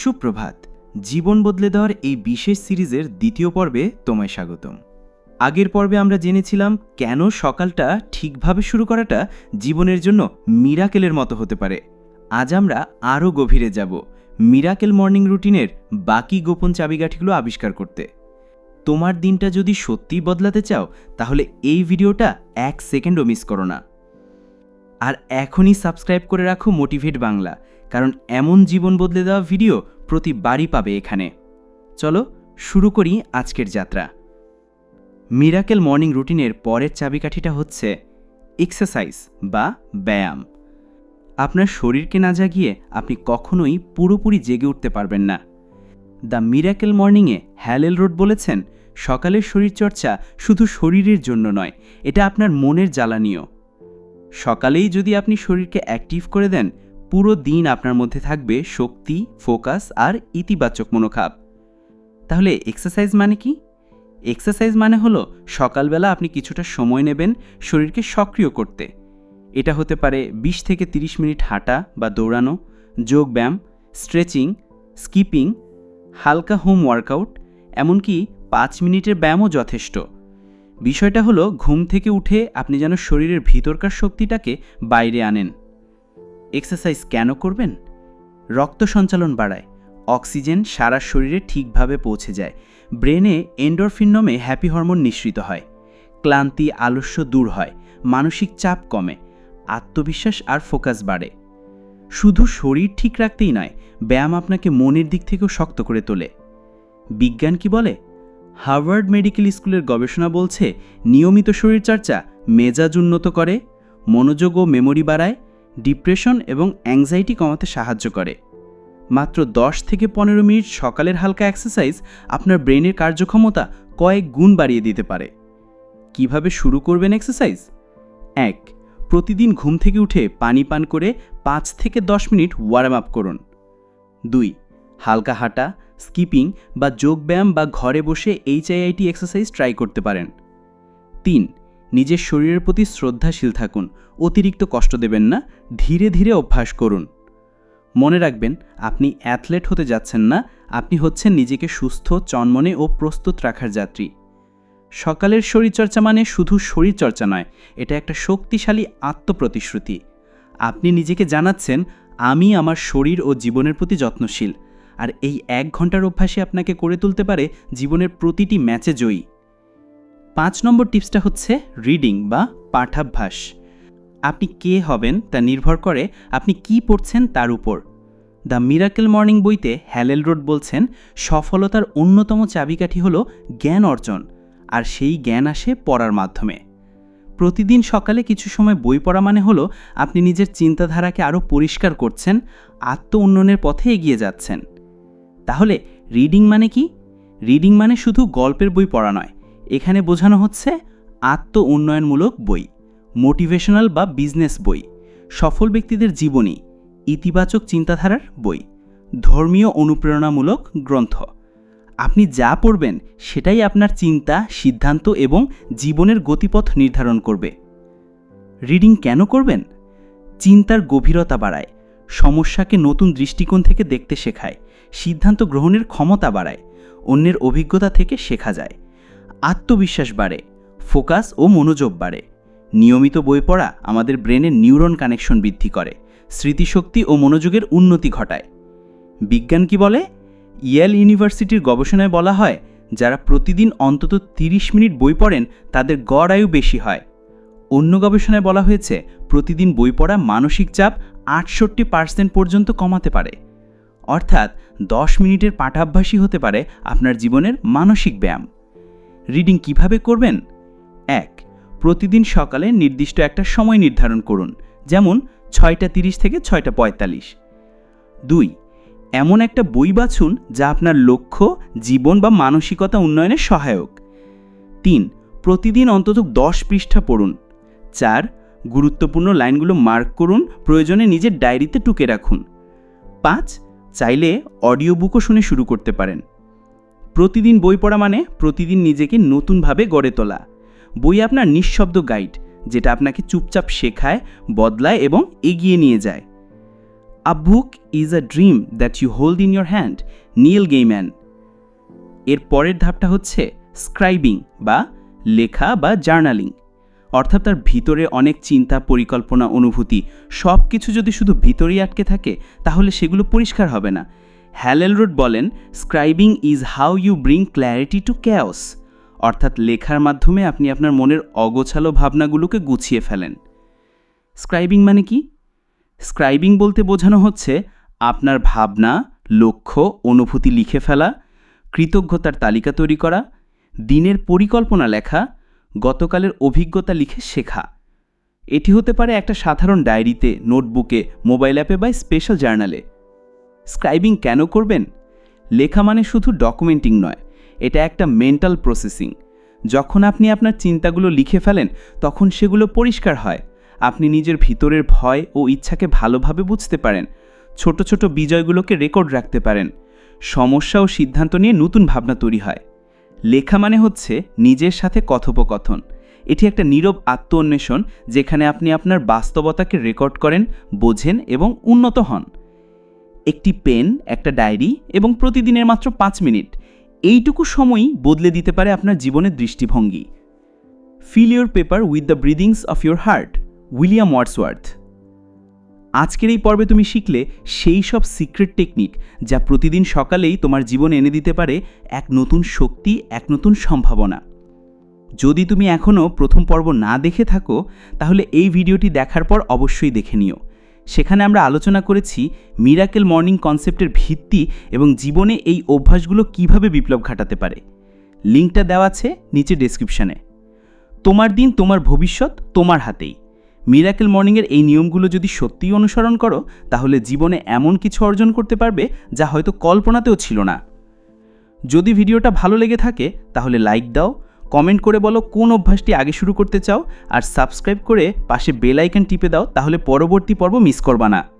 সুপ্রভাত, জীবন বদলে দেওয়ার এই বিশেষ সিরিজের দ্বিতীয় পর্বে তোমায় স্বাগতম। আগের পর্বে আমরা জেনেছিলাম কেন সকালটা ঠিকভাবে শুরু করাটা জীবনের জন্য মিরাকেলের মতো হতে পারে। আজ আমরা আরও গভীরে যাব মিরাকেল মর্নিং রুটিনের বাকি গোপন চাবিকাঠিগুলো আবিষ্কার করতে। তোমার দিনটা যদি সত্যিই বদলাতে চাও, তাহলে এই ভিডিওটা এক সেকেন্ডও মিস করো না। আর এখনই সাবস্ক্রাইব করে রাখো মোটিভেট বাংলা, কারণ এমন জীবন বদলে দেওয়া ভিডিও প্রতিবারই পাবে এখানে। চলো শুরু করি আজকের যাত্রা। মিরাকেল মর্নিং রুটিনের পরের চাবিকাঠিটা হচ্ছে এক্সারসাইজ বা ব্যায়াম। আপনার শরীরকে না জাগিয়ে আপনি কখনোই পুরোপুরি জেগে উঠতে পারবেন না। দ্য মিরাকেল মর্নিংয়ে হ্যালেল রোড বলেছেন, সকালের শরীরচর্চা শুধু শরীরের জন্য নয়, এটা আপনার মনের জ্বালানিও। সকালেই যদি আপনি শরীরকে অ্যাক্টিভ করে দেন, পুরো দিন আপনার মধ্যে থাকবে শক্তি ফোকাস আর ইতিবাচক মনোভাব। তাহলে এক্সারসাইজ মানে কি? এক্সারসাইজ মানে হলো সকালবেলা আপনি কিছুটা সময় নেবেন শরীরকে সক্রিয় করতে। এটা হতে পারে 20 থেকে 30 মিনিট হাঁটা বা দৌড়ানো যোগব্যায়াম স্ট্রেচিং স্কিপিং হালকা হোম ওয়ার্কআউট এমনকি পাঁচ মিনিটের ব্যায়ামও যথেষ্ট। বিষয়টা হলো, ঘুম থেকে উঠে আপনি যেন শরীরের ভিতরকার শক্তিটাকে বাইরে আনেন। এক্সারসাইজ কেন করবেন? রক্ত সঞ্চালন বাড়ায়, অক্সিজেন সারা শরীরে ঠিকভাবে পৌঁছে যায়। ব্রেনে এন্ডোরফিন নামে হ্যাপি হরমোন নিঃসৃত হয়। ক্লান্তি, আলস্য দূর হয়, মানসিক চাপ কমে, আত্মবিশ্বাস আর ফোকাস বাড়ে। শুধু শরীর ঠিক রাখতেই নয়, ব্যায়াম আপনাকে মনের দিক থেকেও শক্ত করে তোলে। বিজ্ঞান কি বলে? হার্ভার্ড মেডিকেল স্কুলের গবেষণা বলছে, নিয়মিত শরীরচর্চা মেজাজ উন্নত করে, মনোযোগ ও মেমোরি বাড়ায়, ডিপ্রেশন এবং অ্যাংজাইটি কমাতে সাহায্য করে। মাত্র দশ থেকে পনেরো মিনিট সকালের হালকা এক্সারসাইজ আপনার ব্রেনের কার্যক্ষমতা কয়েক গুণ বাড়িয়ে দিতে পারে। কীভাবে শুরু করবেন এক্সারসাইজ? এক, প্রতিদিন ঘুম থেকে উঠে পানি পান করে পাঁচ থেকে দশ মিনিট ওয়ার্ম আপ করুন। দুই, হালকা হাঁটা স্কিপিং বা যোগব্যায়াম বা ঘরে বসে এইচআইআইটি এক্সারসাইজ ট্রাই করতে পারেন। তিন, নিজের শরীরের প্রতি শ্রদ্ধাশীল থাকুন। অতিরিক্ত কষ্ট দেবেন না। ধীরে ধীরে অভ্যাস করুন। মনে রাখবেন, আপনি অ্যাথলেট হতে যাচ্ছেন না। আপনি হচ্ছেন নিজেকে সুস্থ, চনমনে ও প্রস্তুত রাখার যাত্রী। সকালের শরীরচর্চা মানে শুধু শরীরচর্চা নয়, এটা একটা শক্তিশালী আত্মপ্রতিশ্রুতি। আপনি নিজেকে জানাচ্ছেন, আমি আমার শরীর ও জীবনের প্রতি যত্নশীল। আর এই এক ঘণ্টার অভ্যাসে আপনাকে করে তুলতে পারে জীবনের প্রতিটি ম্যাচে জয়ী। পাঁচ নম্বর টিপসটা হচ্ছে রিডিং বা পাঠাভ্যাস। আপনি কে হবেন তা নির্ভর করে আপনি কি পড়ছেন তার উপর। দ্য মিরাকেল মর্নিং বইতে হ্যালেল রোড বলছেন, সফলতার অন্যতম চাবিকাঠি হল জ্ঞান অর্জন, আর সেই জ্ঞান আসে পড়ার মাধ্যমে। প্রতিদিন সকালে কিছু সময় বই পড়া মানে হলো আপনি নিজের চিন্তাধারাকে আরও পরিষ্কার করছেন আত্ম উন্নয়নের পথে এগিয়ে যাচ্ছেন। তাহলে রিডিং মানে কি? রিডিং মানে শুধু গল্পের বই পড়া নয়, এখানে বোঝানো হচ্ছে আত্ম উন্নয়নমূলক বই মোটিভেশনাল বা বিজনেস বই, সফল ব্যক্তিদের জীবনী, ইতিবাচক চিন্তাধারার বই, ধর্মীয় অনুপ্রেরণামূলক গ্রন্থ। আপনি যা পড়বেন সেটাই আপনার চিন্তা, সিদ্ধান্ত এবং জীবনের গতিপথ নির্ধারণ করবে। রিডিং কেন করবেন? চিন্তার গভীরতা বাড়ায়। সমস্যাকে নতুন দৃষ্টিকোণ থেকে দেখতে শেখায়, সিদ্ধান্ত গ্রহণের ক্ষমতা বাড়ায়, অন্যের অভিজ্ঞতা থেকে শেখা যায়। আত্মবিশ্বাস বাড়ে, ফোকাস ও মনোযোগ বাড়ে। নিয়মিত বই পড়া আমাদের ব্রেনের নিউরন কানেকশন বৃদ্ধি করে, স্মৃতিশক্তি ও মনোযোগের উন্নতি ঘটায়। বিজ্ঞান কি বলে? ইয়েল ইউনিভার্সিটির গবেষণায় বলা হয়, যারা প্রতিদিন অন্তত 30 মিনিট বই পড়েন, তাদের গড় আয়ু বেশি হয়। অন্য গবেষণায় বলা হয়েছে, প্রতিদিন বই পড়া মানসিক চাপ আটষট্টি পার্সেন্ট পর্যন্ত কমাতে পারে। অর্থাৎ দশ মিনিটের পাঠাভ্যাসই হতে পারে আপনার জীবনের মানসিক ব্যায়াম। রিডিং কীভাবে করবেন? এক, প্রতিদিন সকালে নির্দিষ্ট একটা সময় নির্ধারণ করুন, যেমন ছয়টা তিরিশ থেকে ছয়টা পঁয়তাল্লিশ। দুই, এমন একটা বই বাছুন যা আপনার লক্ষ্য, জীবন বা মানসিকতা উন্নয়নে সহায়ক। তিন, প্রতিদিন অন্তত দশ পৃষ্ঠা পড়ুন চার, গুরুত্বপূর্ণ লাইনগুলো মার্ক করুন, প্রয়োজনে নিজের ডায়েরিতে টুকে রাখুন। পাঁচ, চাইলে অডিও বুকও শুনে শুরু করতে পারেন। প্রতিদিন বই পড়া মানে প্রতিদিন নিজেকে নতুনভাবে গড়ে তোলা। বই আপনার নিঃশব্দ গাইড যেটা আপনাকে চুপচাপ শেখায়, বদলায় এবং এগিয়ে নিয়ে যায়। A book is a dream that you hold in your hand Neil Gaiman এর পরের ধাপটা হচ্ছে স্ক্রাইবিং বা লেখা বা জার্নালিং অর্থাৎ তার ভিতরে অনেক চিন্তা, পরিকল্পনা, অনুভূতি সব কিছু যদি শুধু ভিতরেই আটকে থাকে, তাহলে সেগুলো পরিষ্কার হবে না। হ্যালেল রোড বলেন scribing is how you bring clarity to chaos অর্থাৎ লেখার মাধ্যমে আপনি আপনার মনের অগোছালো ভাবনাগুলোকে গুছিয়ে ফেলেন। স্ক্রাইবিং মানে কি? স্ক্রাইবিং বলতে বোঝানো হচ্ছে, আপনার ভাবনা, লক্ষ্য, অনুভূতি লিখে ফেলা, কৃতজ্ঞতার তালিকা তৈরি করা, দিনের পরিকল্পনা লেখা গতকালের অভিজ্ঞতা লিখে শেখা। এটি হতে পারে একটা সাধারণ ডায়েরিতে, নোটবুকে, মোবাইল অ্যাপে বা স্পেশাল জার্নালে। স্ক্রাইবিং কেন করবেন? লেখা মানে শুধু ডকুমেন্টিং নয়, এটা একটা মেন্টাল প্রসেসিং। যখন আপনি আপনার চিন্তাগুলো লিখে ফেলেন, তখন সেগুলো পরিষ্কার হয়। আপনি নিজের ভিতরের ভয় ও ইচ্ছাকে ভালোভাবে বুঝতে পারেন, ছোট ছোট বিজয়গুলোকে রেকর্ড রাখতে পারেন। সমস্যা ও সিদ্ধান্ত নিয়ে নতুন ভাবনা তৈরি হয়। লেখা মানে হচ্ছে নিজের সাথে কথোপকথন। এটি একটা নীরব আত্ম অন্বেষণ যেখানে আপনি আপনার বাস্তবতাকে রেকর্ড করেন, বোঝেন এবং উন্নত হন। একটি পেন, একটা ডায়েরি এবং প্রতিদিনের মাত্র পাঁচ মিনিট। এইটুকু সময়ই বদলে দিতে পারে আপনার জীবনের দৃষ্টিভঙ্গি। Fill your paper with the breathings of your heart William Wordsworth আজকের এই পর্বে তুমি শিখলে সেই সব সিক্রেট টেকনিক যা প্রতিদিন সকালেই তোমার জীবন এনে দিতে পারে এক নতুন শক্তি, এক নতুন সম্ভাবনা। যদি তুমি এখনও প্রথম পর্ব না দেখে থাকো, তাহলে এই ভিডিওটি দেখার পর অবশ্যই দেখে নিও। সেখানে আমরা আলোচনা করেছি মিরাকেল মর্নিং কনসেপ্টের ভিত্তি এবং জীবনে এই অভ্যাসগুলো কীভাবে বিপ্লব ঘটাতে পারে। লিঙ্কটা দেওয়া আছে নিচে ডেসক্রিপশানে তোমার দিন তোমার ভবিষ্যৎ তোমার হাতেই। মিরাকেল মর্নিংয়ের এই নিয়মগুলো যদি সত্যিই অনুসরণ করো, তাহলে জীবনে এমন কিছু অর্জন করতে পারবে যা হয়তো কল্পনাতেও ছিল না। যদি ভিডিওটা ভালো লেগে থাকে, তাহলে লাইক দাও, কমেন্ট করে বলো কোন অভ্যাসটি আগে শুরু করতে চাও, আর সাবস্ক্রাইব করে পাশে বেল আইকন টিপে দাও, তাহলে পরবর্তী পর্ব মিস করবা না।